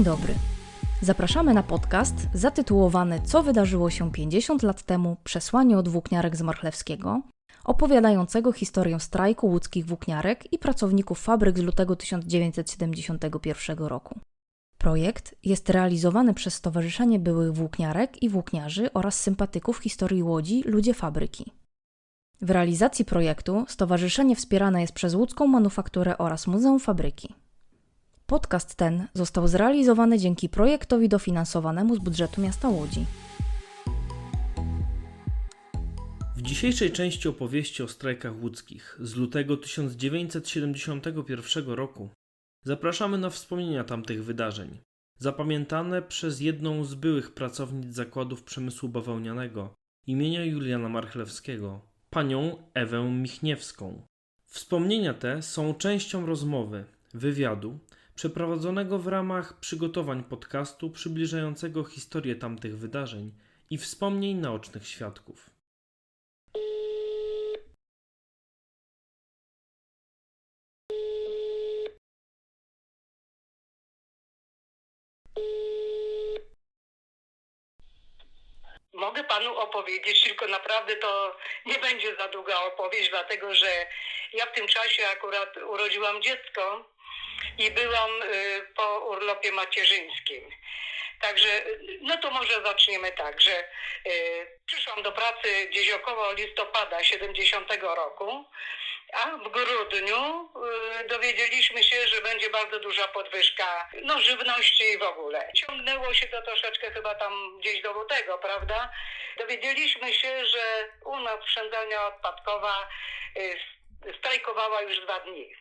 Dzień dobry. Zapraszamy na podcast zatytułowany Co wydarzyło się 50 lat temu przesłanie od włókniarek z Marchlewskiego, opowiadającego historię strajku łódzkich włókniarek i pracowników fabryk z lutego 1971 roku. Projekt jest realizowany przez Stowarzyszenie Byłych Włókniarek i Włókniarzy oraz sympatyków historii Łodzi Ludzie Fabryki. W realizacji projektu stowarzyszenie wspierane jest przez Łódzką Manufakturę oraz Muzeum Fabryki. Podcast ten został zrealizowany dzięki projektowi dofinansowanemu z budżetu miasta Łodzi. W dzisiejszej części opowieści o strajkach łódzkich z lutego 1971 roku zapraszamy na wspomnienia tamtych wydarzeń, zapamiętane przez jedną z byłych pracownic zakładów przemysłu bawełnianego imienia Juliana Marchlewskiego, panią Ewę Michniewską. Wspomnienia te są częścią rozmowy, wywiadu, przeprowadzonego w ramach przygotowań podcastu przybliżającego historię tamtych wydarzeń i wspomnień naocznych świadków. Mogę panu opowiedzieć, tylko naprawdę to nie będzie za długa opowieść, dlatego że ja w tym czasie akurat urodziłam dziecko i byłam y, po urlopie macierzyńskim. Także, y, no to może zaczniemy tak, że y, przyszłam do pracy gdzieś około listopada 70 roku, a w grudniu dowiedzieliśmy się, że będzie bardzo duża podwyżka no, żywności i w ogóle. Ciągnęło się to troszeczkę chyba tam gdzieś do lutego, prawda? Dowiedzieliśmy się, że u nas przędzalnia odpadkowa strajkowała już dwa dni.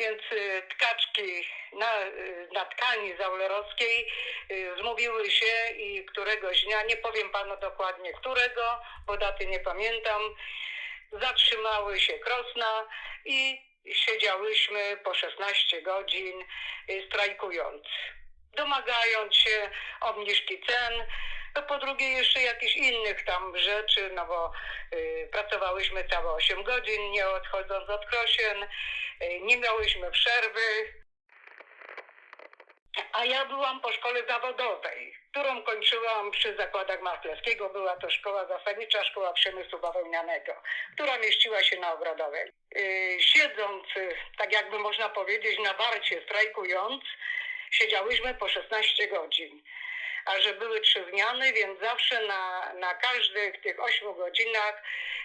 Więc y, tkaczki na, y, na tkani zaulerowskiej y, zmówiły się i któregoś dnia, nie powiem panu dokładnie którego, bo daty nie pamiętam, zatrzymały się krosna i siedziałyśmy po 16 godzin strajkując, domagając się obniżki cen, po drugie jeszcze jakichś innych tam rzeczy, no bo y, pracowałyśmy całe 8 godzin, nie odchodząc od krosien, nie miałyśmy przerwy. A ja byłam po szkole zawodowej, którą kończyłam przy zakładach Marchlewskiego. Była to szkoła zasadnicza, szkoła przemysłu bawełnianego, która mieściła się na Ogrodowej. Yy, siedząc, tak jakby można powiedzieć, na barcie, strajkując, siedziałyśmy po 16 godzin. A że były trzy zmiany, więc zawsze na, na każdych tych 8 godzinach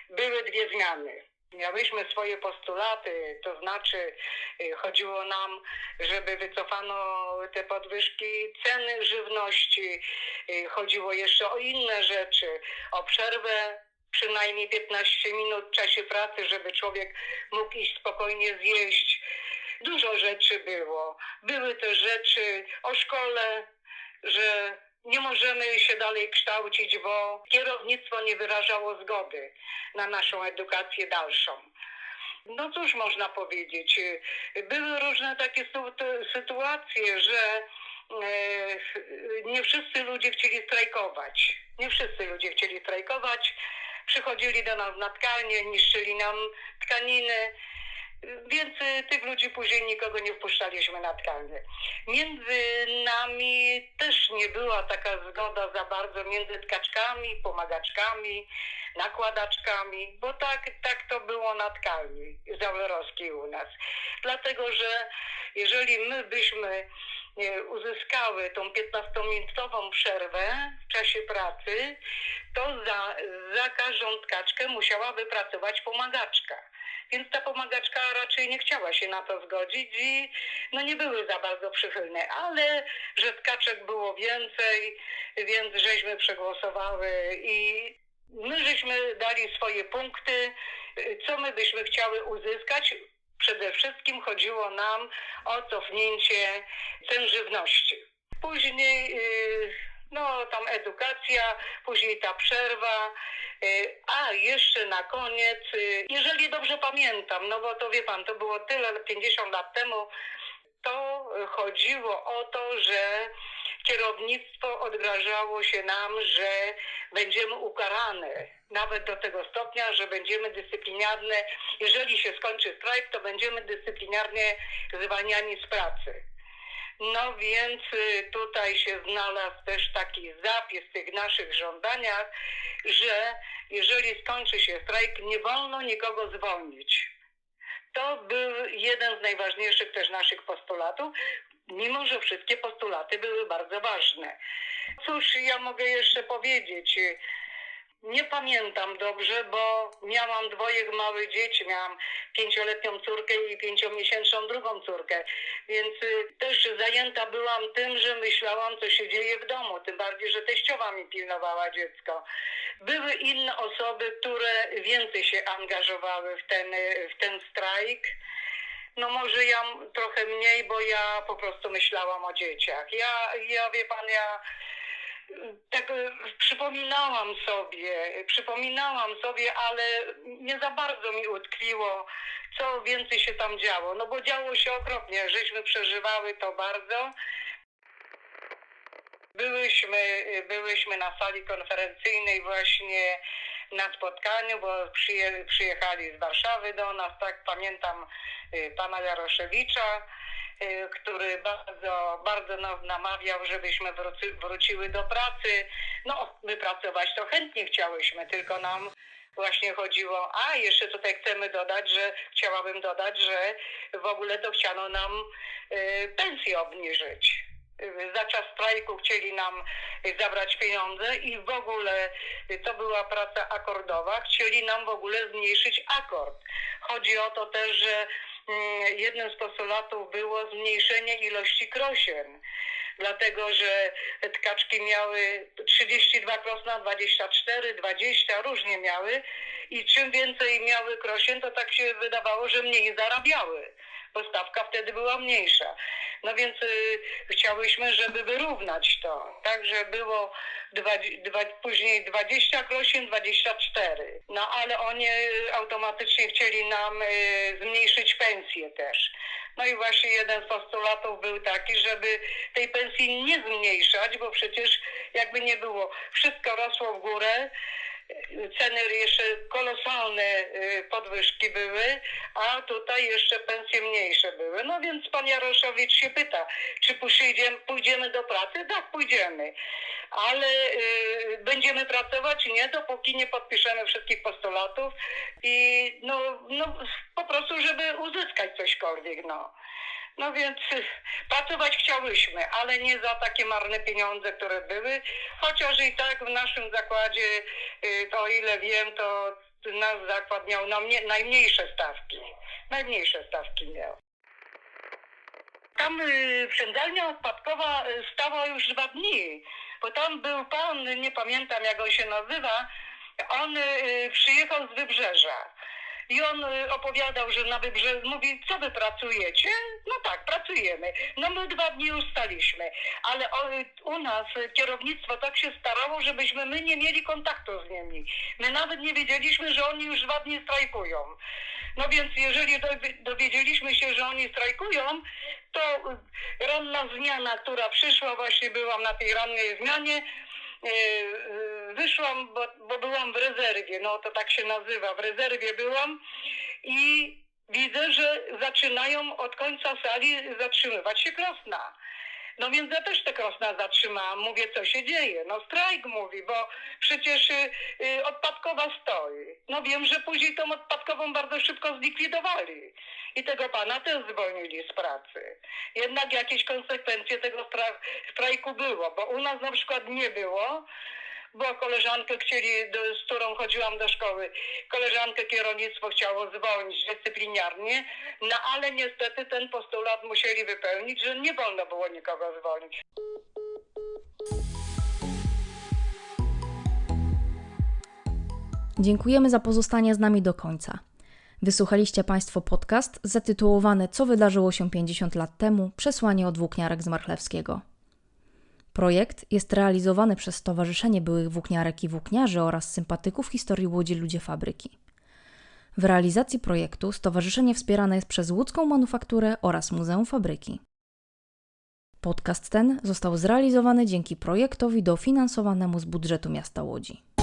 były dwie zmiany. Miałyśmy swoje postulaty, to znaczy y, chodziło nam, żeby wycofano te podwyżki ceny żywności, y, chodziło jeszcze o inne rzeczy, o przerwę przynajmniej 15 minut w czasie pracy, żeby człowiek mógł iść spokojnie zjeść. Dużo rzeczy było. Były też rzeczy o szkole, że nie możemy się dalej kształcić, bo kierownictwo nie wyrażało zgody na naszą edukację dalszą. No cóż można powiedzieć, były różne takie sy- sytuacje, że e, nie wszyscy ludzie chcieli strajkować. Nie wszyscy ludzie chcieli strajkować. Przychodzili do nas na tkanie, niszczyli nam tkaniny. Więc y, tych ludzi później nikogo nie wpuszczaliśmy na tkanie. Między nami też nie była taka zgoda za bardzo między tkaczkami, pomagaczkami, nakładaczkami, bo tak, tak to było na tkani zaulerowskiej u nas. Dlatego, że jeżeli my byśmy e, uzyskały tą 15-minutową przerwę w czasie pracy, to za, za każdą tkaczkę musiałaby pracować pomagaczka. Więc ta pomagaczka raczej nie chciała się na to zgodzić i no nie były za bardzo przychylne, ale że tkaczek było więcej, więc żeśmy przegłosowały i my żeśmy dali swoje punkty, co my byśmy chciały uzyskać. Przede wszystkim chodziło nam o cofnięcie cen żywności. Później yy, no tam edukacja, później ta przerwa, y, a jeszcze na koniec, y, jeżeli dobrze pamiętam, no bo to wie pan, to było tyle, 50 lat temu, to chodziło o to, że kierownictwo odgrażało się nam, że będziemy ukarane. Nawet do tego stopnia, że będziemy dyscyplinarne. Jeżeli się skończy strajk, to będziemy dyscyplinarnie zwalniani z pracy. No więc y, tutaj się znalazł też taki zapis w tych naszych żądaniach, że jeżeli skończy się strajk, nie wolno nikogo zwolnić. To był jeden z najważniejszych też naszych postulatów, mimo że wszystkie postulaty były bardzo ważne. Cóż ja mogę jeszcze powiedzieć? Nie pamiętam dobrze, bo miałam dwoje małe dzieci. Miałam pięcioletnią córkę i pięciomiesięczną drugą córkę. Więc y, też zajęta byłam tym, że myślałam, co się dzieje w domu. Tym bardziej, że teściowa mi pilnowała dziecko. Były inne osoby, które więcej się angażowały w ten, y, w ten strajk. No może ja trochę mniej, bo ja po prostu myślałam o dzieciach. Ja, ja wie pan, ja tak e, przypominałam sobie, przypominałam sobie, ale nie za bardzo mi utkwiło, co więcej się tam działo. No bo działo się okropnie, żeśmy przeżywały to bardzo. Byłyśmy, byłyśmy na sali konferencyjnej właśnie na spotkaniu, bo przyje, przyjechali z Warszawy do nas, tak pamiętam y, pana Jaroszewicza, który bardzo, bardzo nas namawiał, żebyśmy wróci, wróciły do pracy. No, my pracować to chętnie chciałyśmy, tylko nam właśnie chodziło, a jeszcze tutaj chcemy dodać, że chciałabym dodać, że w ogóle to chciano nam y, pensję obniżyć. Y, Za czas strajku chcieli nam y, zabrać pieniądze i w ogóle y, to była praca akordowa. Chcieli nam w ogóle zmniejszyć akord. Chodzi o to też, że jednym z postulatów było zmniejszenie ilości krosien. Dlatego, że tkaczki miały 32 krosna, 24, 20, różnie miały. I czym więcej miały krosien, to tak się wydawało, że mniej zarabiały, bo stawka wtedy była mniejsza. No więc y, chciałyśmy, żeby wyrównać to. Także było dwa, dwa, później 20 krosien, 24. No ale oni y, automatycznie chcieli nam y, zmniejszyć pensję też. No i właśnie jeden z postulatów był taki, żeby tej pensji nie zmniejszać, bo przecież jakby nie było, wszystko rosło w górę, ceny jeszcze kolosalne y, podwyżki były, a tutaj jeszcze pensje mniejsze były. No więc pan Jaroszowicz się pyta, czy pójdziemy, pójdziemy do pracy? Tak, pójdziemy. Ale y, będziemy pracować nie, dopóki nie podpiszemy wszystkich postulatów i no, no po prostu, żeby uzyskać cośkolwiek, no. No więc y, pracować chciałyśmy, ale nie za takie marne pieniądze, które były. Chociaż i tak w naszym zakładzie, y, to o ile wiem, to nasz zakład miał najmniejsze stawki. Najmniejsze stawki miał. Tam y, przędzalnia odpadkowa stała już dwa dni, bo tam był pan, nie pamiętam jak on się nazywa, on przyjechał z wybrzeża. I on y, opowiadał, że na wybrzeżu, mówi, co wy pracujecie? No tak, pracujemy. No my dwa dni już staliśmy, ale u nas kierownictwo tak się starało, żebyśmy my nie mieli kontaktu z nimi. My nawet nie wiedzieliśmy, że oni już dwa dni strajkują. No więc jeżeli dowi- dowiedzieliśmy się, że oni strajkują, to ranna zmiana, która przyszła, właśnie byłam na tej rannej zmianie, wyszłam, bo, bo byłam w rezerwie, no to tak się nazywa, w rezerwie byłam i widzę, że zaczynają od końca sali zatrzymywać się krosna. No więc ja też te krosna zatrzymałam, mówię, co się dzieje. No strajk mówi, bo przecież y, y, odpadkowa stoi. No wiem, że później tą odpadkową bardzo szybko zlikwidowali i tego pana też zwolnili z pracy. Jednak jakieś konsekwencje tego stra- strajku było, bo u nas na przykład nie było, bo koleżankę chcieli, do, z którą chodziłam do szkoły, koleżankę kierownictwo chciało zwolnić dyscyplinarnie, no ale niestety ten postulat musieli wypełnić, że nie wolno było nikogo zwolnić. Dziękujemy za pozostanie z nami do końca. Wysłuchaliście Państwo podcast zatytułowany Co wydarzyło się 50 lat temu? Przesłanie od włókniarek z Marchlewskiego. Projekt jest realizowany przez Stowarzyszenie Byłych Włókniarek i Włókniarzy oraz sympatyków historii Łodzi Ludzie Fabryki. W realizacji projektu stowarzyszenie wspierane jest przez Łódzką Manufakturę oraz Muzeum Fabryki. Podcast ten został zrealizowany dzięki projektowi dofinansowanemu z budżetu miasta Łodzi.